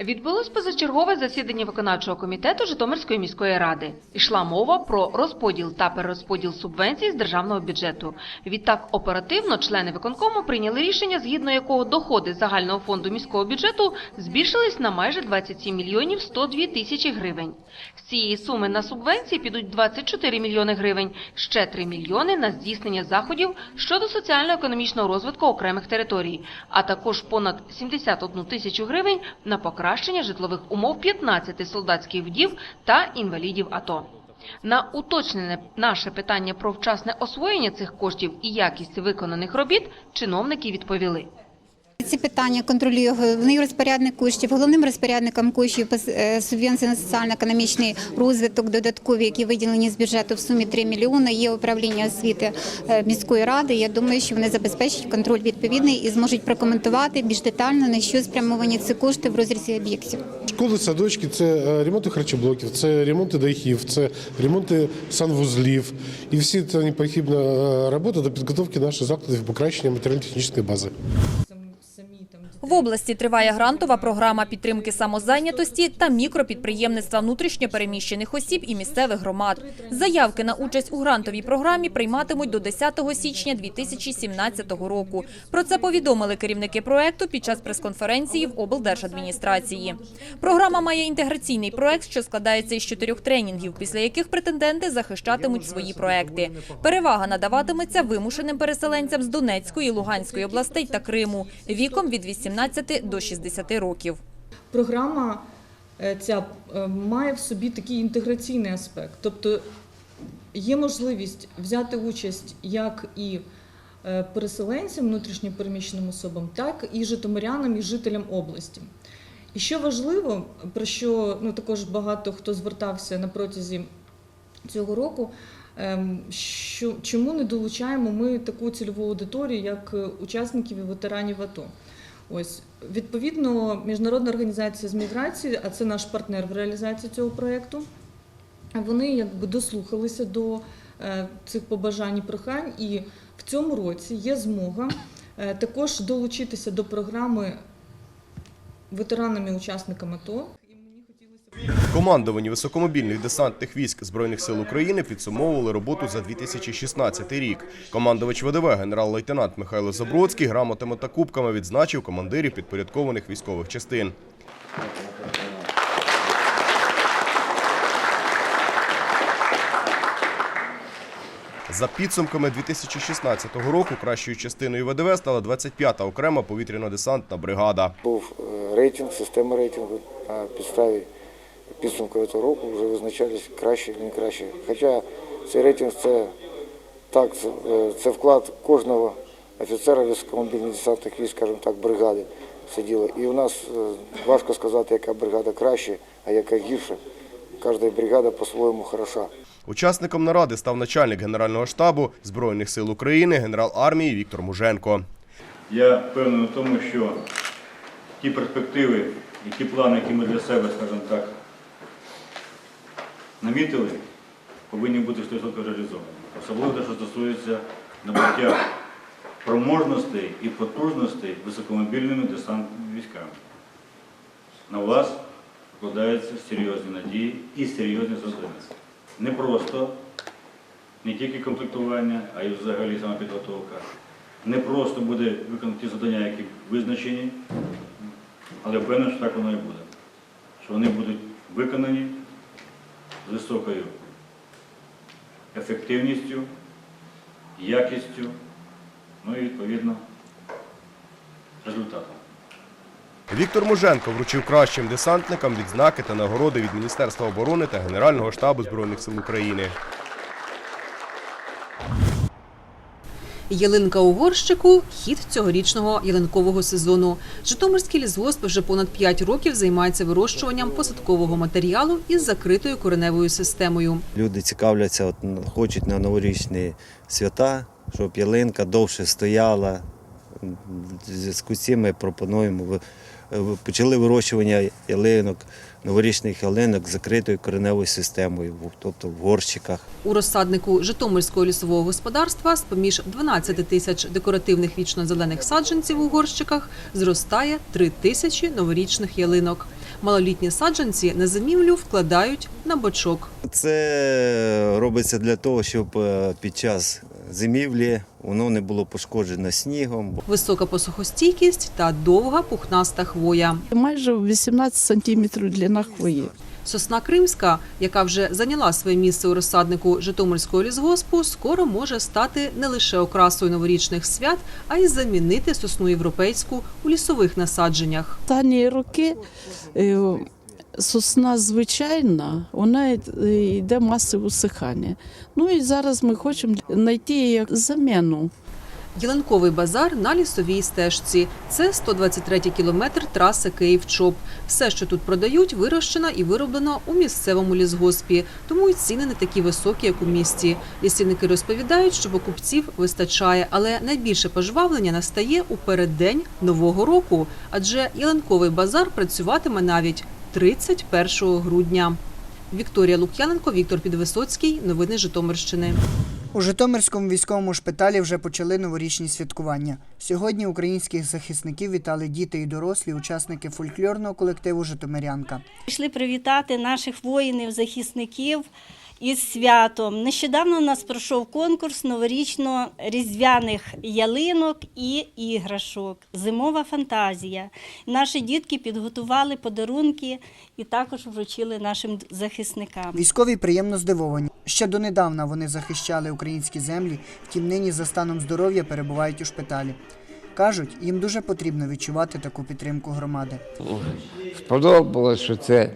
Відбулось позачергове засідання виконавчого комітету Житомирської міської ради. Ішла мова про розподіл та перерозподіл субвенцій з державного бюджету. Відтак оперативно члени виконкому прийняли рішення, згідно якого доходи загального фонду міського бюджету збільшились на майже 27 мільйонів 102 тисячі гривень. З цієї суми на субвенції підуть 24 мільйони гривень, ще 3 мільйони на здійснення заходів щодо соціально-економічного розвитку окремих територій, а також понад 71 тисячу гривень на покращення житлових умов 15 солдатських вдів та інвалідів АТО. На уточнене наше питання про вчасне освоєння цих коштів і якість виконаних робіт чиновники відповіли. Ці питання контролює головний розпорядник коштів. Головним розпорядником коштів е, субвенції на соціально-економічний розвиток додаткові, які виділені з бюджету в сумі 3 мільйони. Є управління освіти е, міської ради. Я думаю, що вони забезпечать контроль відповідний і зможуть прокоментувати більш детально на що спрямовані ці кошти в розрізі об'єктів. Школи, садочки це е, ремонти харчоблоків, це ремонти дахів, це ремонти санвузлів. І всі це необхідна е, робота до підготовки наших закладів покращення матеріально-технічної бази. В області триває грантова програма підтримки самозайнятості та мікропідприємництва внутрішньопереміщених осіб і місцевих громад. Заявки на участь у грантовій програмі прийматимуть до 10 січня 2017 року. Про це повідомили керівники проекту під час прес-конференції в облдержадміністрації. Програма має інтеграційний проект, що складається із чотирьох тренінгів, після яких претенденти захищатимуть свої проекти. Перевага надаватиметься вимушеним переселенцям з Донецької, Луганської областей та Криму віком від 18 до 60 років. Програма е, ця е, має в собі такий інтеграційний аспект. Тобто є можливість взяти участь як і е, переселенцям, внутрішньопереміщеним особам, так і житомирянам і жителям області. І що важливо, про що ну, також багато хто звертався на протязі цього року, ем, що, чому не долучаємо ми таку цільову аудиторію, як учасників і ветеранів АТО. Ось відповідно, міжнародна організація з міграції, а це наш партнер в реалізації цього проєкту. Вони якби дослухалися до е, цих побажань і прохань, і в цьому році є змога е, також долучитися до програми ветеранами учасниками АТО. Командувані високомобільних десантних військ Збройних сил України підсумовували роботу за 2016 рік. Командувач ВДВ генерал-лейтенант Михайло Забродський грамотами та кубками відзначив командирів підпорядкованих військових частин. За підсумками 2016 року кращою частиною ВДВ стала 25-та окрема повітряно-десантна бригада. Був е, рейтинг, система рейтингу на підставі підсумку цього року вже визначались кращі і не кращі. Хоча цей рейтинг це так, це, е, це вклад кожного офіцера військово-мобільних десантних військ, скажімо так, бригади сиділо. І у нас е, важко сказати, яка бригада краще, а яка гірше. Кожна бригада по-своєму хороша. Учасником наради став начальник Генерального штабу Збройних сил України, генерал армії Віктор Муженко. Я впевнений в тому, що ті перспективи і ті плани, які ми для себе, скажімо так, намітили, повинні бути 100% реалізовані. Особливо те, що стосується набуття проможностей і потужностей високомобільними десантними військами. На вас вкладаються серйозні надії і серйозні завдання. Не просто не тільки комплектування, а й взагалі самопідготовка. Не просто буде виконати ті завдання, які визначені, але впевнений, що так воно і буде. Що вони будуть виконані високою ефективністю, якістю, ну і відповідно результатом. Віктор Муженко вручив кращим десантникам відзнаки та нагороди від Міністерства оборони та Генерального штабу Збройних сил України. Ялинка у горщику – хід цьогорічного ялинкового сезону. Житомирський лісгосп вже понад 5 років займається вирощуванням посадкового матеріалу із закритою кореневою системою. Люди цікавляться, от, хочуть на новорічні свята, щоб ялинка довше стояла. Зв'язку з цим ми пропонуємо почали вирощування ялинок, новорічних ялинок з закритою кореневою системою, тобто в горщиках. У розсаднику Житомирського лісового господарства з-поміж 12 тисяч декоративних вічно-зелених саджанців у горщиках зростає 3 тисячі новорічних ялинок. Малолітні саджанці на зимівлю вкладають на бочок. Це робиться для того, щоб е, під час зимівлі воно не було пошкоджено снігом. Висока посухостійкість та довга пухнаста хвоя. Майже 18 сантиметрів длина хвої. Сосна кримська, яка вже зайняла своє місце у розсаднику Житомирського лісгоспу, скоро може стати не лише окрасою новорічних свят, а й замінити сосну європейську у лісових насадженнях. Останні роки е, сосна звичайна, вона йде масове усихання. Ну і зараз ми хочемо знайти як заміну. Єленковий базар на лісовій стежці. Це 123 кілометр траси Київ-Чоп. Все, що тут продають, вирощено і вироблено у місцевому лісгоспі. Тому й ціни не такі високі, як у місті. Лісівники розповідають, що покупців вистачає, але найбільше пожвавлення настає у переддень нового року, адже Єленковий базар працюватиме навіть 31 грудня. Вікторія Лук'яненко, Віктор Підвисоцький. Новини Житомирщини. У Житомирському військовому шпиталі вже почали новорічні святкування. Сьогодні українських захисників вітали діти і дорослі, учасники фольклорного колективу Житомирянка. Прийшли привітати наших воїнів, захисників із святом. Нещодавно у нас пройшов конкурс новорічно-різдвяних ялинок і іграшок. Зимова фантазія. Наші дітки підготували подарунки і також вручили нашим захисникам. Військові приємно здивовані. Ще донедавна вони захищали українські землі, втім нині за станом здоров'я перебувають у шпиталі. Кажуть, їм дуже потрібно відчувати таку підтримку громади. сподобалось, що це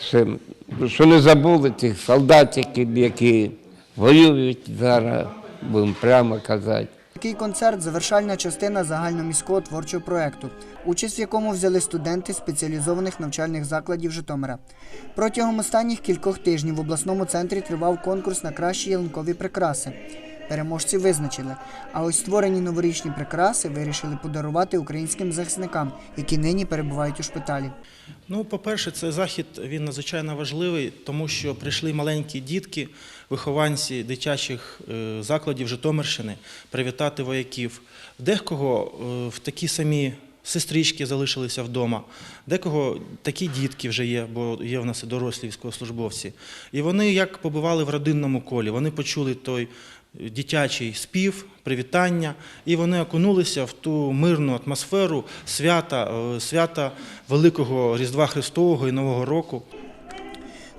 що, що не забули тих солдатиків, які воюють зараз, будемо прямо казати. Такий концерт завершальна частина загальноміського творчого проєкту, участь в якому взяли студенти спеціалізованих навчальних закладів Житомира. Протягом останніх кількох тижнів в обласному центрі тривав конкурс на кращі ялинкові прикраси. Переможці визначили. А ось створені новорічні прикраси вирішили подарувати українським захисникам, які нині перебувають у шпиталі. Ну, по-перше, цей захід він надзвичайно важливий, тому що прийшли маленькі дітки, вихованці дитячих е, закладів Житомирщини, привітати вояків. Декого е, в такі самі сестрички залишилися вдома, декого такі дітки вже є, бо є в нас і дорослі військовослужбовці. І вони як побували в родинному колі, вони почули той дитячий спів, привітання, і вони окунулися в ту мирну атмосферу свята, е, свята Великого Різдва Христового і Нового року.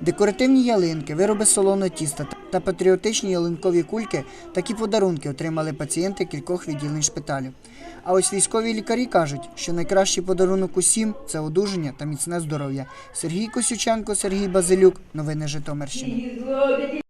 Декоративні ялинки, вироби солоного тіста та патріотичні ялинкові кульки такі подарунки отримали пацієнти кількох відділень шпиталів. А ось військові лікарі кажуть, що найкращий подарунок усім це одужання та міцне здоров'я. Сергій Косюченко, Сергій Базилюк. Новини Житомирщини.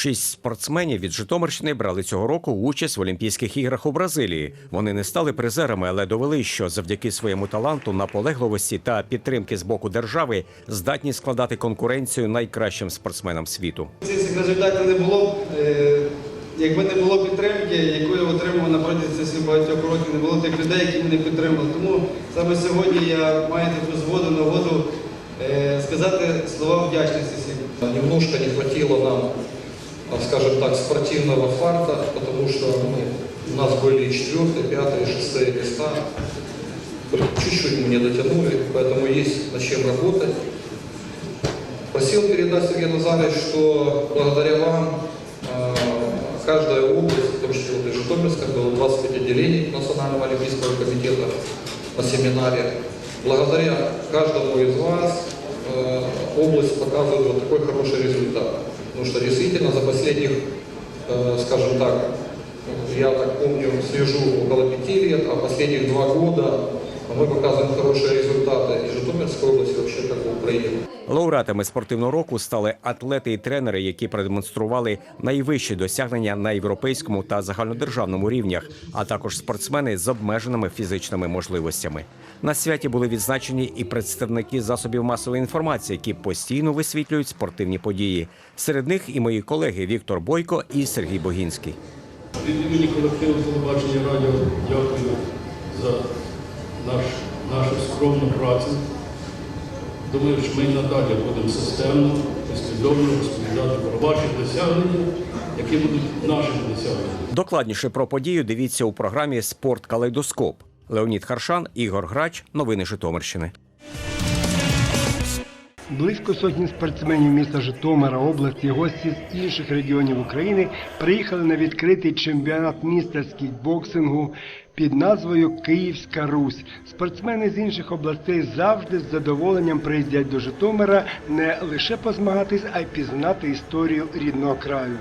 Шість спортсменів від Житомирщини брали цього року участь в Олімпійських іграх у Бразилії. Вони не стали призерами, але довели, що завдяки своєму таланту, наполегливості та підтримки з боку держави здатні складати конкуренцію найкращим спортсменам світу. Цих результатів не було е, якби не було підтримки, яку я отримав на протязі цих багатьох років, не було тих людей, які мене підтримали. Тому саме сьогодні я маю таку згоду, нагоду е, сказати слова вдячності всім. Немножко не хватило нам, скажем так, спортивного фарта, потому что мы, у нас были четвертые, пятые, шестые места. Чуть-чуть мы не дотянули, поэтому есть над чем работать. Просил передать Сергей Назарович, что благодаря вам э, каждая область, в том числе вот и Житомирская, было 25 отделений Национального олимпийского комитета на семинаре. Благодаря каждому из вас э, область показывает вот такой хороший результат. Потому что действительно за последних, э, скажем так, я так помню, слежу около пяти лет, а последних два года мы показываем хорошие результаты и Житомирской области, вообще как в Украине. Лауреатами спортивного року стали атлети і тренери, які продемонстрували найвищі досягнення на європейському та загальнодержавному рівнях, а також спортсмени з обмеженими фізичними можливостями. На святі були відзначені і представники засобів масової інформації, які постійно висвітлюють спортивні події. Серед них і мої колеги Віктор Бойко і Сергій Богінський. Від імені колективу телебачення радіо дякую за наш, нашу скромну працю. Думаю, що ми і надалі будемо системно, послідовно розповідати про ваші досягнення які будуть нашими досягненнями. Докладніше про подію дивіться у програмі Спорт Калейдоскоп. Леонід Харшан, Ігор Грач. Новини Житомирщини. Близько сотні спортсменів міста Житомира, області, гості з інших регіонів України приїхали на відкритий чемпіонат міста з кікбоксингу під назвою Київська Русь. Спортсмени з інших областей завжди з задоволенням приїздять до Житомира не лише позмагатись, а й пізнати історію рідного краю.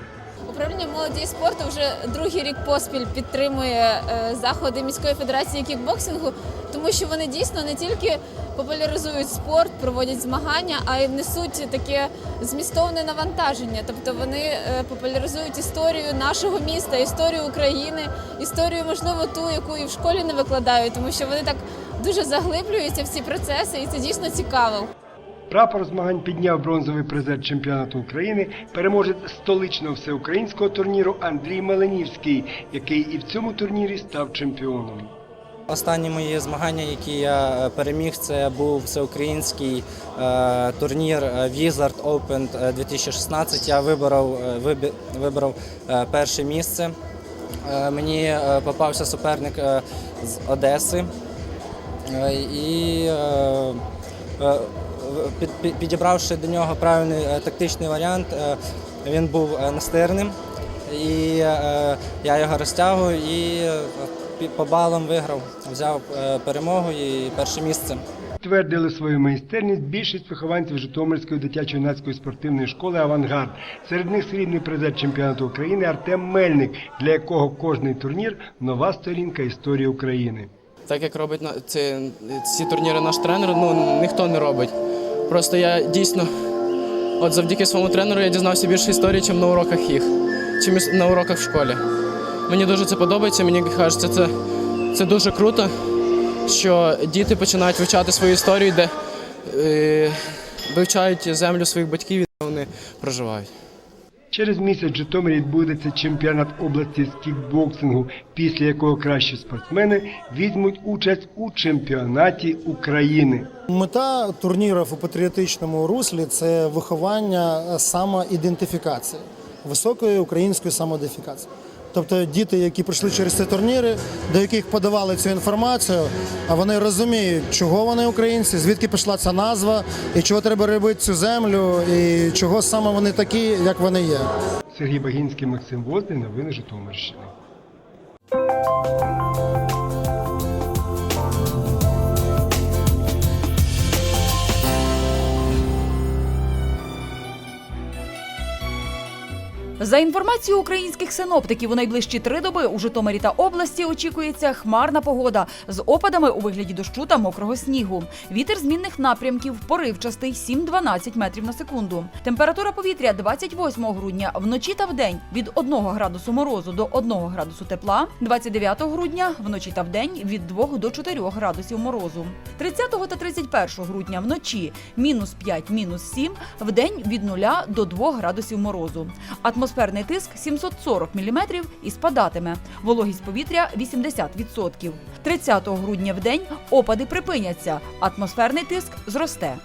Управління молоді і спорту вже другий рік поспіль підтримує е, заходи міської федерації кікбоксингу, тому що вони дійсно не тільки популяризують спорт, проводять змагання, а й несуть таке змістовне навантаження. Тобто вони е, популяризують історію нашого міста, історію України, історію, можливо, ту, яку і в школі не викладають, тому що вони так дуже заглиблюються в ці процеси, і це дійсно цікаво. Прапор змагань підняв бронзовий призер чемпіонату України, переможець столичного всеукраїнського турніру Андрій Меленівський, який і в цьому турнірі став чемпіоном. Останні мої змагання, які я е, переміг, це був всеукраїнський е, турнір е, Wizard Open е, 2016. Я вибрав, вибрав перше місце. Мені попався суперник з Одеси. І підібравши до нього правильний е, тактичний варіант, е, він був е, настирним. І е, я його розтягую і е, по балам виграв, взяв е, перемогу і перше місце. Твердили свою майстерність більшість вихованців Житомирської дитячо-юнацької спортивної школи Авангард. Серед них срібний призер чемпіонату України Артем Мельник, для якого кожний турнір нова сторінка історії України. Так як робить на- ці, ці турніри наш тренер, ну ніхто не робить. Просто я дійсно, от завдяки своєму тренеру, я дізнався більше історії, ніж на уроках їх, чим на уроках в школі. Мені дуже це подобається, мені кажеться, це, це дуже круто, що діти починають вивчати свою історію, де е, вивчають землю своїх батьків, і де вони проживають. Через місяць в Житомирі відбудеться чемпіонат області з кікбоксингу, після якого кращі спортсмени візьмуть участь у чемпіонаті України. Мета турнірів у патріотичному руслі це виховання самоідентифікації, високої української самоідентифікації. Тобто діти, які пройшли через ці турніри, до яких подавали цю інформацію, а вони розуміють, чого вони українці, звідки пішла ця назва, і чого треба робити цю землю, і чого саме вони такі, як вони є. Сергій Багінський, Максим Возний, новини Житомирщини. За інформацією українських синоптиків, у найближчі три доби у Житомирі та області очікується хмарна погода з опадами у вигляді дощу та мокрого снігу. Вітер змінних напрямків поривчастий 7-12 метрів на секунду. Температура повітря 28 грудня вночі та вдень від 1 градусу морозу до 1 градусу тепла, 29 грудня вночі та вдень від 2 до 4 градусів морозу. 30 та 31 грудня вночі мінус 5, мінус 7, вдень від 0 до 2 градусів морозу. Атмосферний тиск 740 мм і спадатиме. Вологість повітря 80%. 30 грудня в день опади припиняться. Атмосферний тиск зросте.